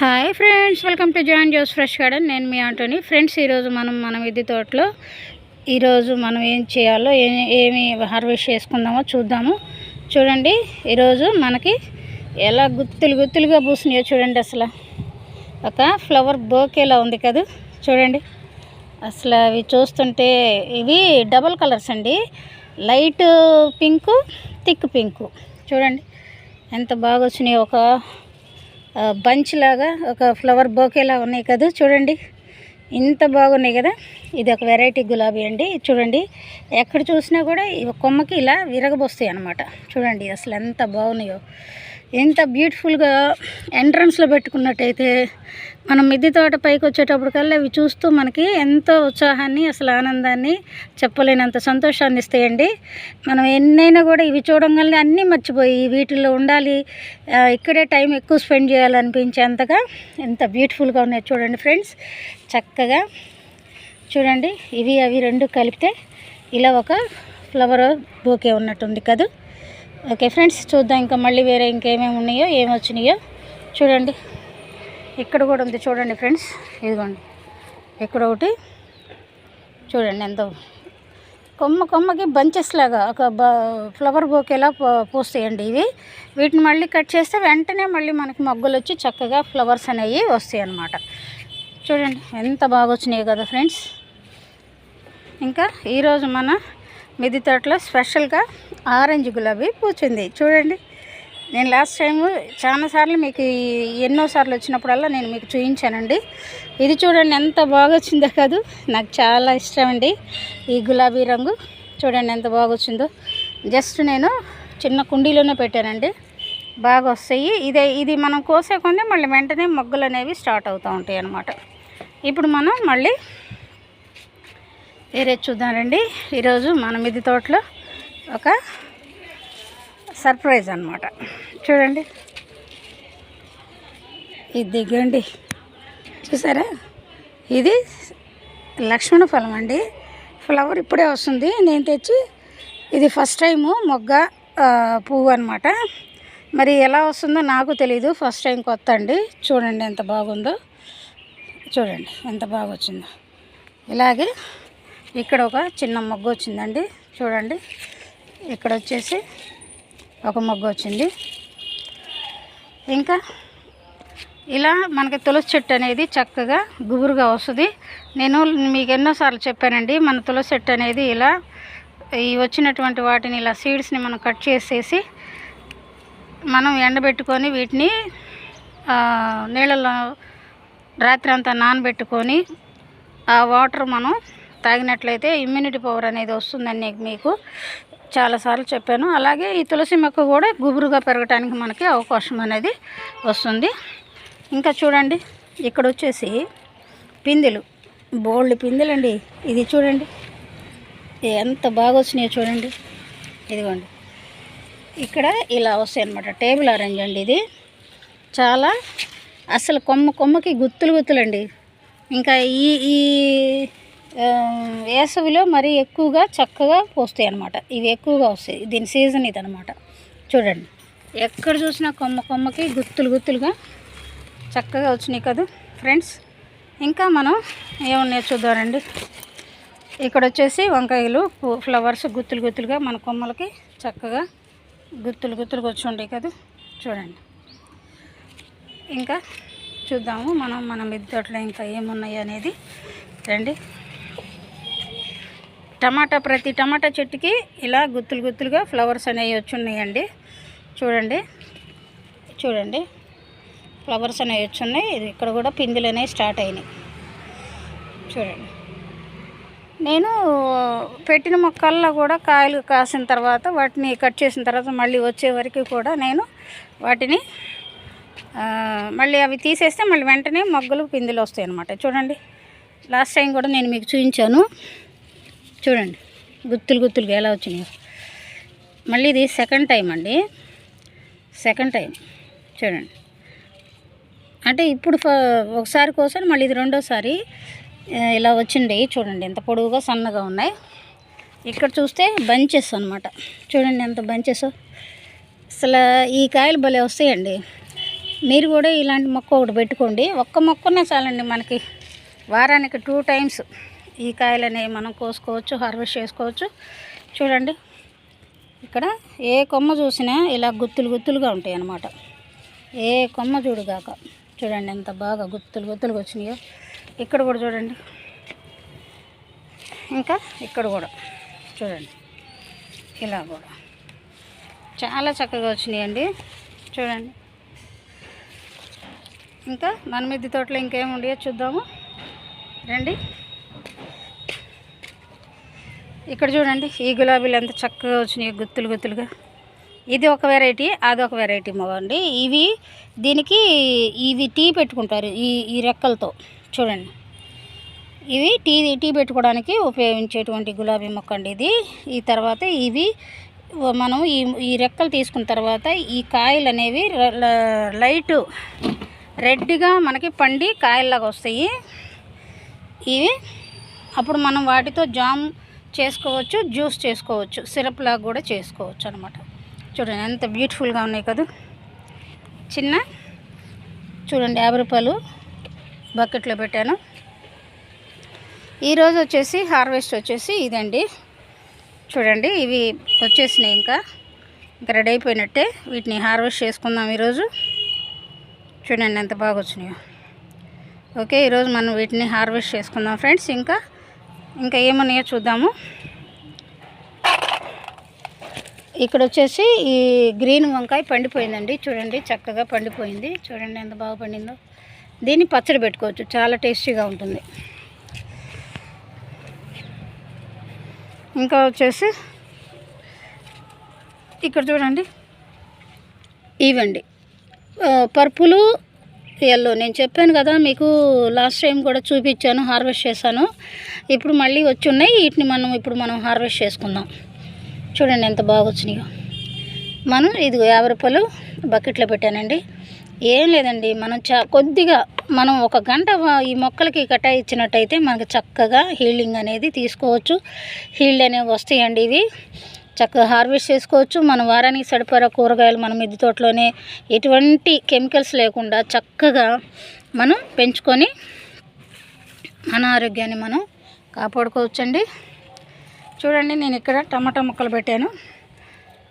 Hi friends welcome to join Jo's fresh garden నేను మీ Antony. Friends ఈరోజు మనం మన మిద్దె తోటలో ఈరోజు మనం ఏం చేయాలో ఏ ఏమి హార్వెస్ట్ చేసుకుందామో చూద్దాము. చూడండి ఈరోజు మనకి ఎలా గుత్తులు గుత్తులుగా పూసినాయో చూడండి అసలు. ఒక ఫ్లవర్ బోకేలా ఉంది కదా. చూడండి అసలు అవి చూస్తుంటే ఇవి డబల్ కలర్స్ అండి. Light pink thick pink. చూడండి ఎంత బాగా వచ్చినాయి ఒక బంచ్ లాగా ఒక ఫ్లవర్ బోకేలా ఉన్నాయి కదా చూడండి. ఇంత బాగున్నాయి కదా. ఇది ఒక వెరైటీ గులాబీ అండి చూడండి. ఎక్కడ చూసినా కూడా కొమ్మకి ఇలా విరగబోస్తాయి అన్నమాట. చూడండి అసలు ఎంత బాగున్నాయో. ఎంత బ్యూటిఫుల్గా ఎంట్రన్స్లో పెట్టుకున్నట్టయితే మనం మిద్దె తోట పైకి వచ్చేటప్పటికల్లా ఇవి చూస్తూ మనకి ఎంతో ఉత్సాహాన్ని అసలు ఆనందాన్ని చెప్పలేనంత సంతోషాన్ని ఇస్తాయండి. మనం ఎన్నైనా కూడా ఇవి చూడంగానే అన్నీ మర్చిపోయి వీటిల్లో ఉండాలి ఇక్కడే టైం ఎక్కువ స్పెండ్ చేయాలనిపించేంతగా ఎంత బ్యూటిఫుల్గా ఉన్నాయి చూడండి ఫ్రెండ్స్. చక్కగా చూడండి ఇవి అవి రెండు కలిపితే ఇలా ఒక ఫ్లవర్ బోకే ఉన్నట్టుంది కదా. ఓకే ఫ్రెండ్స్ చూద్దాం ఇంకా మళ్ళీ వేరే ఇంకేమేమి ఉన్నాయో ఏమి వచ్చినాయో చూడండి. ఇక్కడ కూడా ఉంది చూడండి ఫ్రెండ్స్. ఇదిగోండి. ఇక్కడ ఒకటి. చూడండి ఎంత కొమ్మ కొమ్మకి బంచెస్ లాగా ఒక బ ఫ్లవర్ బోకేలా పూ- పూస్తాయండి ఇవి. వీటిని మళ్ళీ కట్ చేస్తే వెంటనే మళ్ళీ మనకి మొగ్గలు వచ్చి చక్కగా ఫ్లవర్స్ అనేవి వస్తాయి అన్నమాట. చూడండి ఎంత బాగా వచ్చినాయి కదా ఫ్రెండ్స్. ఇంకా ఈరోజు మన మిది తోటలో స్పెషల్గా ఆరెంజ్ గులాబీ పూచింది. చూడండి. నేను లాస్ట్ టైం చాలాసార్లు మీకు ఎన్నోసార్లు వచ్చినప్పుడల్లా నేను మీకు చూపించానండి ఇది చూడండి ఎంత బాగా వచ్చిందో కాదు నాకు చాలా ఇష్టం అండి ఈ గులాబీ రంగు. చూడండి ఎంత బాగా వచ్చిందో. జస్ట్ నేను చిన్న కుండీలోనే పెట్టానండి. బాగా వస్తాయి. ఇదే ఇది మనం కోసే కొంది మళ్ళీ వెంటనే మొగ్గలు అనేవి స్టార్ట్ అవుతూ ఉంటాయి అన్నమాట. ఇప్పుడు మనం మళ్ళీ వేరే చూద్దామండి. ఈరోజు మన మిద్ది తోటలో ఒక సర్ప్రైజ్ అన్నమాట. చూడండి. ఇది దిగండి. చూసారా? ఇది లక్ష్మణ ఫలం అండి. ఫ్లవర్ ఇప్పుడే వస్తుంది. నేను తెచ్చి ఇది ఫస్ట్ టైము మొగ్గ పువ్వు అనమాట మరి ఎలా వస్తుందో నాకు తెలీదు. ఫస్ట్ టైం కొత్త అండి. చూడండి ఎంత బాగుందో. చూడండి ఎంత బాగా వచ్చిందో ఇలాగే ఇక్కడ ఒక చిన్న మొగ్గ వచ్చిందండి చూడండి. ఇక్కడ వచ్చేసి ఒక మొగ్గ వచ్చింది. ఇంకా ఇలా మనకి తులసి చెట్టు అనేది చక్కగా గుబురుగా వస్తుంది. నేను మీకు ఎన్నోసార్లు చెప్పానండి మన తులసి చెట్టు అనేది ఇలా ఈ వచ్చినటువంటి వాటిని ఇలా సీడ్స్ని మనం కట్ చేసేసి మనం ఎండబెట్టుకొని వీటిని నీళ్ళలో రాత్రి అంతా నానబెట్టుకొని ఆ వాటర్ మనం తాగినట్లయితే ఇమ్యూనిటీ పవర్ అనేది వస్తుందని నీకు- మీకు చాలాసార్లు చెప్పాను. అలాగే ఈ తులసి మొక్క కూడా గుబురుగా పెరగడానికి మనకి అవకాశం అనేది వస్తుంది. ఇంకా చూడండి ఇక్కడ వచ్చేసి పిందెలు. బోల్డ్ పిందెలండి. ఇది చూడండి. ఎంత బాగా వచ్చినాయో చూడండి. ఇదిగోండి. ఇక్కడ ఇలా వస్తాయి అన్నమాట. టేబుల్ ఆరెంజ్ అండి ఇది. చాలా అసలు కొమ్మ కొమ్మకి గుత్తులు గుత్తులండి. ఇంకా ఈ ఈ వేసవిలో మరీ ఎక్కువగా చక్కగా పోస్తాయి అన్నమాట. ఇవి ఎక్కువగా వస్తాయి. దీని సీజన్ ఇది అనమాట చూడండి. ఎక్కడ చూసినా కొమ్మ కొమ్మకి గుత్తులు గుత్తులుగా చక్కగా వచ్చినాయి కదా ఫ్రెండ్స్. ఇంకా మనం ఏమున్నాయో చూద్దామండి. ఇక్కడ వచ్చేసి వంకాయలు ఫ్లవర్స్ గుత్తులు గుత్తులుగా మన కొమ్మలకి చక్కగా గుత్తులు గుత్తులుగా వచ్చి ఉండే కదా చూడండి. ఇంకా చూద్దాము మనం మన మిద్దట్లో ఇంకా ఏమున్నాయి అనేది. రండి. టమాటా ప్రతి టమాటా చెట్టుకి ఇలా గుత్తులు గుత్తులుగా ఫ్లవర్స్ అనేవి వచ్చి ఉన్నాయండి. చూడండి. చూడండి. ఫ్లవర్స్ అనేవి వచ్చి ఉన్నాయి. ఇది ఇక్కడ కూడా పిందులు అనేవి స్టార్ట్ అయినాయి. చూడండి. నేను పెట్టిన మొక్కల్లో కూడా కాయలు కాసిన తర్వాత వాటిని కట్ చేసిన తర్వాత మళ్ళీ వచ్చే వరకు కూడా నేను వాటిని మళ్ళీ అవి తీసేస్తే మళ్ళీ వెంటనే మొగ్గలు పిందులు వస్తాయి అన్నమాట చూడండి. లాస్ట్ టైం కూడా నేను మీకు చూపించాను. చూడండి. గుత్తులు గుత్తులుగా ఎలా వచ్చినాయి. మళ్ళీ ఇది సెకండ్ టైం అండి. సెకండ్ టైం చూడండి. అంటే ఇప్పుడు ఒకసారి కోసం మళ్ళీ ఇది రెండోసారి ఇలా వచ్చింది. చూడండి ఎంత పొడవుగా సన్నగా ఉన్నాయి. ఇక్కడ చూస్తే బంచెస్ అన్నమాట. చూడండి ఎంత బంచెస్. అసలు ఈ కాయలు భలే వస్తాయండి. మీరు కూడా ఇలాంటి మొక్క ఒకటి పెట్టుకోండి. ఒక్క మొక్కనే చాలండి మనకి. వారానికి టూ టైమ్స్ ఈ కాయలనే మనం కోసుకోవచ్చు హార్వెస్ట్ చేసుకోవచ్చు. చూడండి ఇక్కడ ఏ కొమ్మ చూసినా ఇలా గుత్తులు గుత్తులుగా ఉంటాయి అన్నమాట ఏ కొమ్మ చూడుగాక. చూడండి ఎంత బాగా గుత్తులు గుత్తులుగా వచ్చినాయో. ఇక్కడ కూడా చూడండి. ఇంకా ఇక్కడ కూడా చూడండి. ఇలా కూడా. చాలా చక్కగా వచ్చినాయండి. చూడండి. ఇంకా మన మిద్ది తోటలో ఇంకేముండయో చూద్దాము. రండి. ఇక్కడ చూడండి ఈ గులాబీలు ఎంత చక్కగా వచ్చినాయి గుత్తులు గుత్తులుగా. ఇది ఒక వెరైటీ అది ఒక వెరైటీ మగండి ఇవి దీనికి ఇవి టీ పెట్టుకుంటారు ఈ ఈ రెక్కలతో. చూడండి. ఇవి టీ టీ పెట్టుకోవడానికి ఉపయోగించేటువంటి గులాబీ మొక్క అండి ఇది. ఈ తర్వాత ఇవి మనం ఈ ఈ రెక్కలు తీసుకున్న తర్వాత ఈ కాయలు అనేవి లైట్ లైటు రెడ్గా మనకి పండి కాయల్లాగా వస్తాయి. ఇవి అప్పుడు మనం వాటితో జామ్ చేసుకోవచ్చు జ్యూస్ చేసుకోవచ్చు సిరప్ లాగా కూడా చేసుకోవచ్చు అనమాట చూడండి ఎంత బ్యూటిఫుల్గా ఉన్నాయి కదా. చిన్న చూడండి యాభై రూపాయలు బకెట్లో పెట్టాను. ఈరోజు వచ్చేసి హార్వెస్ట్ వచ్చేసి ఇదండి. చూడండి ఇవి వచ్చేసినాయి ఇంకా. ఇంకా రెడీ అయిపోయినట్టే వీటిని హార్వెస్ట్ చేసుకుందాం ఈరోజు. చూడండి ఎంత బాగా వచ్చినాయో. ఓకే ఈరోజు మనం వీటిని హార్వెస్ట్ చేసుకుందాం ఫ్రెండ్స్. ఇంకా ఇంకా ఏమున్నాయో చూద్దాము. ఇక్కడ వచ్చేసి ఈ గ్రీన్ వంకాయ పండిపోయిందండి. చూడండి చక్కగా పండిపోయింది. చూడండి ఎంత బాగా పండిందో. దీన్ని పచ్చడి పెట్టుకోవచ్చు. చాలా టేస్టీగా ఉంటుంది. ఇంకా వచ్చేసి ఇక్కడ చూడండి. ఇవండి పర్పులు ఎల్లో నేను చెప్పాను కదా మీకు లాస్ట్ టైం కూడా చూపించాను హార్వెస్ట్ చేశాను. ఇప్పుడు మళ్ళీ వచ్చి ఉన్నాయి. వీటిని మనం ఇప్పుడు మనం హార్వెస్ట్ చేసుకుందాం. చూడండి ఎంత బాగా వచ్చినాయో. మనం ఇది యాభై రూపాయలు బకెట్లో పెట్టానండి. ఏం లేదండి మనం చా కొద్దిగా మనం ఒక గంట ఈ మొక్కలకి కట్టా ఇచ్చినట్టయితే మనకు చక్కగా హీల్డింగ్ అనేది తీసుకోవచ్చు. హీల్డ్ అనేవి వస్తాయండి ఇవి చక్కగా హార్వెస్ట్ చేసుకోవచ్చు. మన వారానికి సరిపడా కూరగాయలు మన మిద్దె తోటలోనే ఎటువంటి కెమికల్స్ లేకుండా చక్కగా మనం పెంచుకొని మన ఆరోగ్యాన్ని మనం కాపాడుకోవచ్చండి. చూడండి నేను ఇక్కడ టమాటా ముక్కలు పెట్టాను.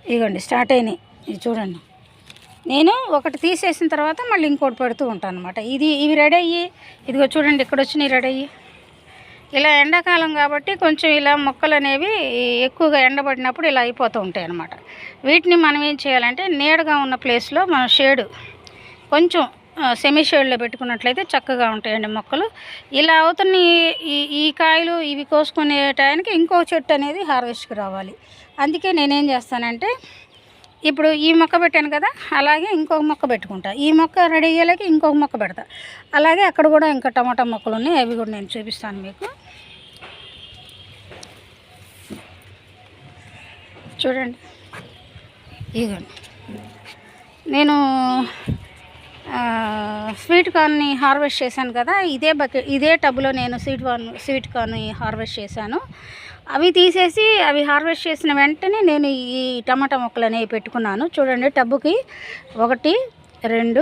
ఇదిగోండి స్టార్ట్ అయినాయి. ఇది చూడండి. నేను ఒకటి తీసేసిన తర్వాత మళ్ళీ ఇంకోటి పెడుతూ ఉంటాను అనమాట ఇది ఇవి రెడీ అయ్యి ఇదిగో చూడండి ఇక్కడ వచ్చినాయి రెడీ అయ్యి? ఇలా ఎండాకాలం కాబట్టి కొంచెం ఇలా మొక్కలు అనేవి ఎక్కువగా ఎండబడినప్పుడు ఇలా అయిపోతూ ఉంటాయి అన్నమాట. వీటిని మనం ఏం చేయాలంటే నీడగా ఉన్న ప్లేస్లో మనం షేడు కొంచెం సెమీ షేడ్లో పెట్టుకున్నట్లయితే చక్కగా ఉంటాయండి మొక్కలు. ఇలా అవుతున్న ఈ- ఈ కాయలు ఇవి కోసుకునే టయానికి ఇంకో చెట్టు అనేది హార్వెస్ట్కి రావాలి. అందుకే నేనేం చేస్తానంటే ఇప్పుడు ఈ మొక్క పెట్టాను కదా అలాగే ఇంకొక మొక్క పెట్టుకుంటా. ఈ మొక్క రెడీ అయ్యేలాగా ఇంకొక మొక్క పెడతా. అలాగే అక్కడ కూడా ఇంకా టమాటా మొక్కలు ఉన్నాయి అవి కూడా నేను చూపిస్తాను మీకు. చూడండి. ఇదిగోండి. నేను స్వీట్ కార్న్ని హార్వెస్ట్ చేశాను కదా ఇదే బకెట్ ఇదే టబ్లో నేను sweet corn sweet corn harvest చేశాను. అవి తీసేసి అవి హార్వెస్ట్ చేసిన వెంటనే నేను ఈ టమాటా మొక్కలు అనేవి పెట్టుకున్నాను. చూడండి టబ్బుకి ఒకటి రెండు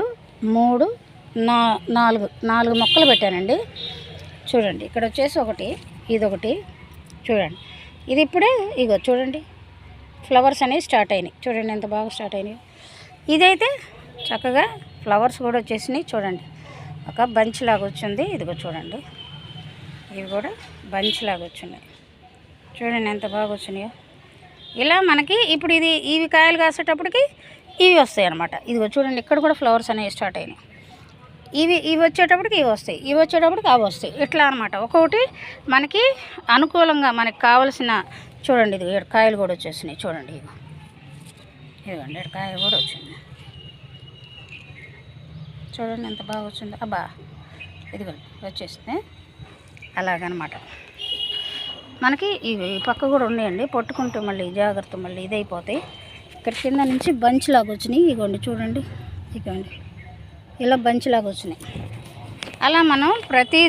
మూడు నా నాలుగు నాలుగు మొక్కలు పెట్టానండి. చూడండి ఇక్కడ వచ్చేసి ఒకటి ఇది ఒకటి చూడండి. ఇది ఇప్పుడే ఇగో చూడండి ఫ్లవర్స్ అనేవి స్టార్ట్ అయినాయి. చూడండి ఎంత బాగా స్టార్ట్ అయినాయి. ఇదైతే చక్కగా ఫ్లవర్స్ కూడా వచ్చేసినాయి చూడండి. ఒక బంచ్ లాగా వచ్చింది. ఇదిగో చూడండి. ఇవి కూడా బంచ్ లాగా వచ్చినాయి చూడండి ఎంత బాగా వచ్చినాయో. ఇలా మనకి ఇప్పుడు ఇది ఇవి కాయలు కాసేటప్పటికి ఇవి వస్తాయి అనమాట ఇదిగో చూడండి ఇక్కడ కూడా ఫ్లవర్స్ అనేవి స్టార్ట్ అయినాయి. ఇవి ఇవి వచ్చేటప్పటికి ఇవి వస్తాయి. ఇవి వచ్చేటప్పటికి అవి వస్తాయి. ఇట్లా అనమాట ఒక్కొక్కటి మనకి అనుకూలంగా మనకి కావలసిన చూడండి ఇది ఇక్కడ కాయలు కూడా వచ్చేసినాయి. చూడండి ఇవి ఇదిగోండి ఇక్కడ కాయ కూడా వచ్చింది. చూడండి ఎంత బాగా వచ్చిందో. అబ్బా ఇదిగోండి వచ్చేసింది. అలాగనమాట. మనకి ఇవి ఈ పక్క కూడా ఉన్నాయండి. పట్టుకుంటే మళ్ళీ జాగ్రత్త మళ్ళీ ఇదైపోతాయి ఇక్కడ కింద నుంచి బంచ్ లాగా వచ్చినాయి. ఇగోండి చూడండి. ఇగోండి. ఇలా బంచ్ లాగా వచ్చినాయి. అలా మనం ప్రతి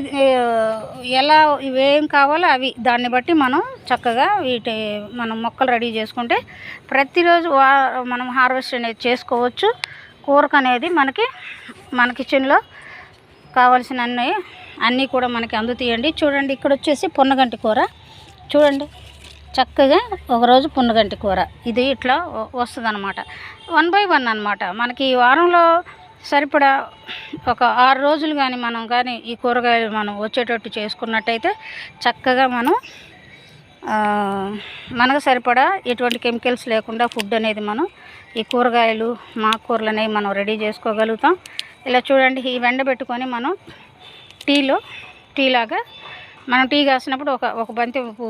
ఎలా ఇవేం కావాలో అవి దాన్ని బట్టి మనం చక్కగా వీటి మనం మొక్కలు రెడీ చేసుకుంటే ప్రతిరోజు వా మనం హార్వెస్ట్ అనేది చేసుకోవచ్చు. కూరకు అనేది మనకి మన కిచెన్లో కావాల్సిన అన్నీ అన్నీ కూడా మనకి అందుతాయండి. చూడండి ఇక్కడ వచ్చేసి పొన్నగంటి కూర. చూడండి. చక్కగా ఒకరోజు పున్నగంటి కూర. ఇది ఇట్లా వస్తుంది అనమాట వన్ బై వన్ అనమాట మనకి ఈ వారంలో సరిపడా ఒక ఆరు రోజులు కానీ మనం కానీ ఈ కూరగాయలు మనం వచ్చేటట్టు చేసుకున్నట్టయితే చక్కగా మనం మనకు సరిపడా ఎటువంటి కెమికల్స్ లేకుండా ఫుడ్ అనేది మనం ఈ కూరగాయలు మాకూరలు అనేవి మనం రెడీ చేసుకోగలుగుతాం. ఇలా చూడండి ఈ వెండబెట్టుకొని మనం టీలో టీ లాగా మనం టీ కాసినప్పుడు ఒక ఒక బంతి పువ్వు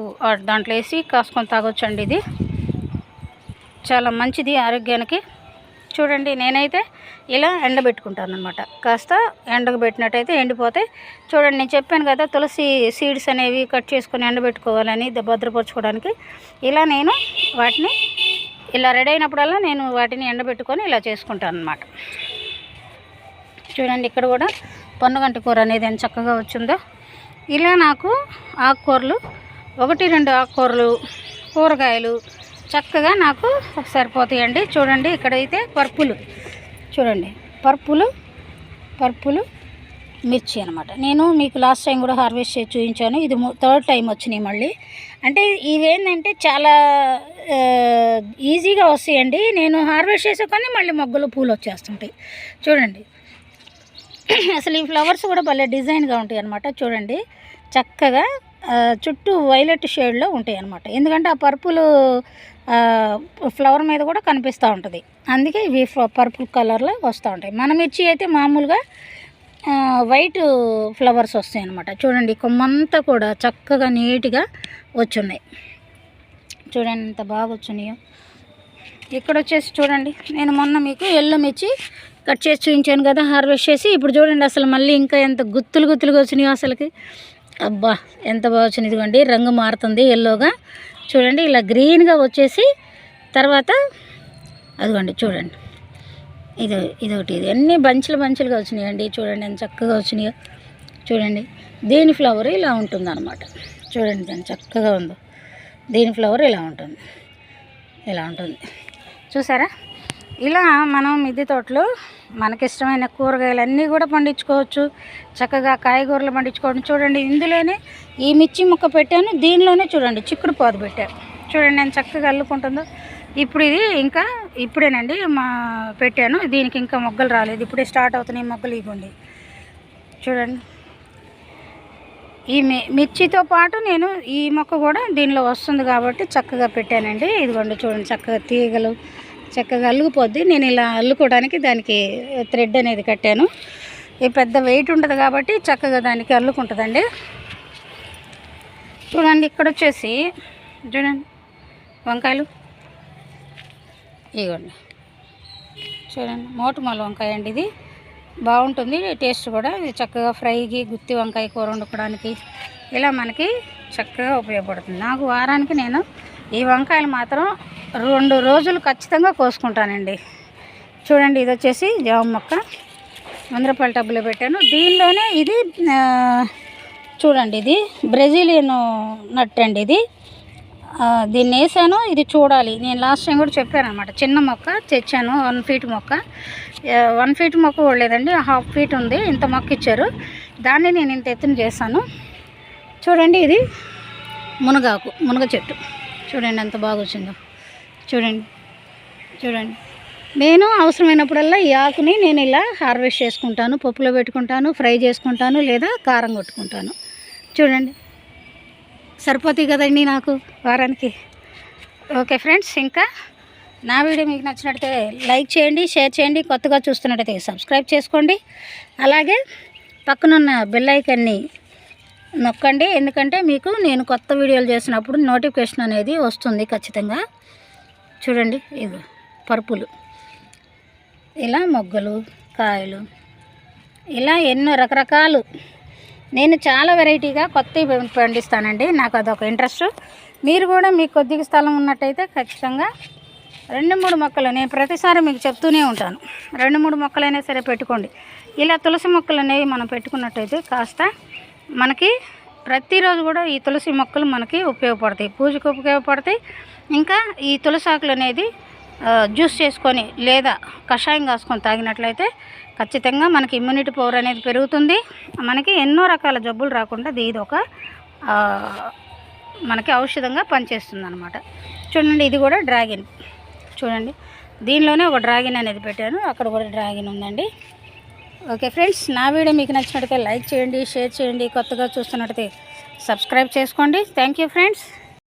దాంట్లో వేసి కాసుకొని తాగొచ్చండి ఇది. చాలా మంచిది ఆరోగ్యానికి. చూడండి నేనైతే ఇలా ఎండబెట్టుకుంటాను అనమాట కాస్త ఎండకు పెట్టినట్టయితే ఎండిపోతాయి చూడండి నేను చెప్పాను కదా తులసి సీడ్స్ అనేవి కట్ చేసుకొని ఎండబెట్టుకోవాలని భద్రపరచుకోవడానికి. ఇలా నేను వాటిని ఇలా రెడీ అయినప్పుడల్లా నేను వాటిని ఎండబెట్టుకొని ఇలా చేసుకుంటాను అనమాట చూడండి ఇక్కడ కూడా పన్నుగంటి కూర అనేది ఎంత చక్కగా వచ్చిందో. ఇలా నాకు ఆకుకూరలు ఒకటి రెండు ఆకుకూరలు కూరగాయలు చక్కగా నాకు సరిపోతాయండి. చూడండి ఇక్కడైతే పర్పులు. చూడండి పర్పులు పర్పులు మిర్చి అనమాట నేను మీకు లాస్ట్ టైం కూడా హార్వెస్ట్ చేసి చూపించాను. ఇది థర్డ్ టైం వచ్చినాయి మళ్ళీ. అంటే ఇవేంటంటే చాలా ఈజీగా వస్తాయండి. నేను హార్వెస్ట్ చేసే కానీ మళ్ళీ మొగ్గలు పూలు వచ్చేస్తుంటాయి. చూడండి అసలు ఈ ఫ్లవర్స్ కూడా భలే డిజైన్గా ఉంటాయి అనమాట చూడండి. చక్కగా చుట్టూ వైలెట్ షేడ్లో ఉంటాయి అనమాట ఎందుకంటే ఆ పర్పుల్ ఫ్లవర్ మీద కూడా కనిపిస్తూ ఉంటుంది. అందుకే ఇవి పర్పుల్ కలర్లో వస్తూ ఉంటాయి. మన మిర్చి అయితే మామూలుగా వైట్ ఫ్లవర్స్ వస్తాయి అనమాట చూడండి కొమ్మంతా కూడా చక్కగా నీట్గా వచ్చున్నాయి. చూడండి ఎంత బాగా వచ్చినాయో ఇక్కడ వచ్చేసి చూడండి. నేను మొన్న మీకు ఎల్లు మిర్చి కట్ చేసి చూపించాను కదా హార్వెస్ట్ చేసి ఇప్పుడు చూడండి అసలు మళ్ళీ ఇంకా ఎంత గుత్తులు గుత్తులుగా వచ్చినాయో అసలుకి. అబ్బా ఎంత బాగా వచ్చింది ఇదిగోండి రంగు మారుతుంది ఎల్లోగా చూడండి ఇలా గ్రీన్గా వచ్చేసి తర్వాత అదిగోండి చూడండి. ఇది ఇదొకటి ఇది అన్ని బంచులు బంచులుగా వచ్చినాయండి. చూడండి ఎంత చక్కగా వచ్చినాయో. చూడండి దీని ఫ్లవర్ ఇలా ఉంటుంది అనమాట చూడండి ఎంత చక్కగా ఉందో. దీని ఫ్లవర్ ఇలా ఉంటుంది. ఇలా ఉంటుంది. చూసారా? ఇలా మనం మిద్దె తోటలో మనకిష్టమైన కూరగాయలు అన్నీ కూడా పండించుకోవచ్చు. చక్కగా కాయగూరలు పండించుకోవడం చూడండి ఇందులోనే ఈ మిర్చి ముక్క పెట్టాను దీనిలోనే చూడండి చిక్కుడు పాదు పెట్టాను. చూడండి నేను చక్కగా అల్లుకుంటుందో. ఇప్పుడు ఇది ఇంకా ఇప్పుడేనండి మా పెట్టాను దీనికి ఇంకా మొగ్గలు రాలేదు. ఇప్పుడే స్టార్ట్ అవుతున్నాయి మొగ్గలు ఇవ్వండి. చూడండి. ఈ మి మిర్చితో పాటు నేను ఈ మొక్క కూడా దీనిలో వస్తుంది కాబట్టి చక్కగా పెట్టానండి. ఇదిగోండి చూడండి చక్కగా తీగలు చక్కగా అల్లుకుపోద్ది. నేను ఇలా అల్లుకోవడానికి దానికి థ్రెడ్ అనేది కట్టాను. ఈ పెద్ద వెయిట్ ఉంటుంది కాబట్టి చక్కగా దానికి అల్లుకుంటుందండి. చూడండి ఇక్కడ వచ్చేసి చూడండి వంకాయలు. ఇగోండి. చూడండి మోటుమల వంకాయ అండి ఇది. బాగుంటుంది టేస్ట్ కూడా. ఇది చక్కగా ఫ్రైకి గుత్తి వంకాయ కూర వండుకోవడానికి ఇలా మనకి చక్కగా ఉపయోగపడుతుంది. నాకు వారానికి నేను ఈ వంకాయలు మాత్రం రెండు రోజులు ఖచ్చితంగా కోసుకుంటానండి. చూడండి ఇది వచ్చేసి జామ మొక్క. వంద రూపాయల టబ్బులో పెట్టాను. దీనిలోనే ఇది చూడండి ఇది బ్రెజిలియన్ నట్ అండి ఇది. దీన్ని వేసాను. ఇది చూడాలి. నేను లాస్ట్ టైం కూడా చెప్పాను అనమాట చిన్న మొక్క తెచ్చాను వన్ ఫీట్ మొక్క. వన్ ఫీట్ మొక్క కూడా లేదండి హాఫ్ ఫీట్ ఉంది. ఇంత మొక్క ఇచ్చారు. దాన్ని నేను ఇంత ఎత్తున చేశాను. చూడండి ఇది మునగాకు మునగ చెట్టు. చూడండి ఎంత బాగా వచ్చిందో. చూడండి చూడండి. నేను అవసరమైనప్పుడల్లా ఈ ఆకుని నేను ఇలా హార్వెస్ట్ చేసుకుంటాను పప్పులో పెట్టుకుంటాను ఫ్రై చేసుకుంటాను లేదా కారం కొట్టుకుంటాను. చూడండి. సరిపోతాయి కదండి నాకు వారానికి. ఓకే ఫ్రెండ్స్ ఇంకా నా వీడియో మీకు నచ్చినట్టయితే లైక్ చేయండి షేర్ చేయండి కొత్తగా చూస్తున్నట్టయితే సబ్స్క్రైబ్ చేసుకోండి. అలాగే పక్కనున్న బెల్ ఐకన్ని నొక్కండి. ఎందుకంటే మీకు నేను కొత్త వీడియోలు చేసినప్పుడు నోటిఫికేషన్ అనేది వస్తుంది ఖచ్చితంగా. చూడండి ఇది పరుపులు. ఇలా మొగ్గలు కాయలు. ఇలా ఎన్నో రకరకాలు. నేను చాలా వెరైటీగా కొత్తవి పండిస్తానండి. నాకు అదొక ఇంట్రెస్ట్. మీరు కూడా మీకు కొద్దిగా స్థలం ఉన్నట్టయితే ఖచ్చితంగా రెండు మూడు మొక్కలు నేను ప్రతిసారి మీకు చెప్తూనే ఉంటాను. రెండు మూడు మొక్కలైనా సరే పెట్టుకోండి. ఇలా తులసి మొక్కలు అనేవి మనం పెట్టుకున్నట్టయితే కాస్త మనకి ప్రతిరోజు కూడా ఈ తులసి మొక్కలు మనకి ఉపయోగపడతాయి. పూజకు ఉపయోగపడతాయి. ఇంకా ఈ తులసి ఆకులు అనేది జ్యూస్ చేసుకొని లేదా కషాయం కాసుకొని తాగినట్లయితే ఖచ్చితంగా మనకి ఇమ్యూనిటీ పవర్ అనేది పెరుగుతుంది. మనకి ఎన్నో రకాల జబ్బులు రాకుండా ఇది ఒక మనకి ఔషధంగా పనిచేస్తుంది అనమాట చూడండి ఇది కూడా డ్రాగన్. చూడండి దీనిలోనే ఒక డ్రాగన్ అనేది పెట్టాను. అక్కడ కూడా డ్రాగన్ ఉందండి. ఓకే ఫ్రెండ్స్ నా వీడియో మీకు నచ్చినట్టయితే లైక్ చేయండి షేర్ చేయండి కొత్తగా చూస్తున్నట్టయితే సబ్స్క్రైబ్ చేసుకోండి. Thank you friends.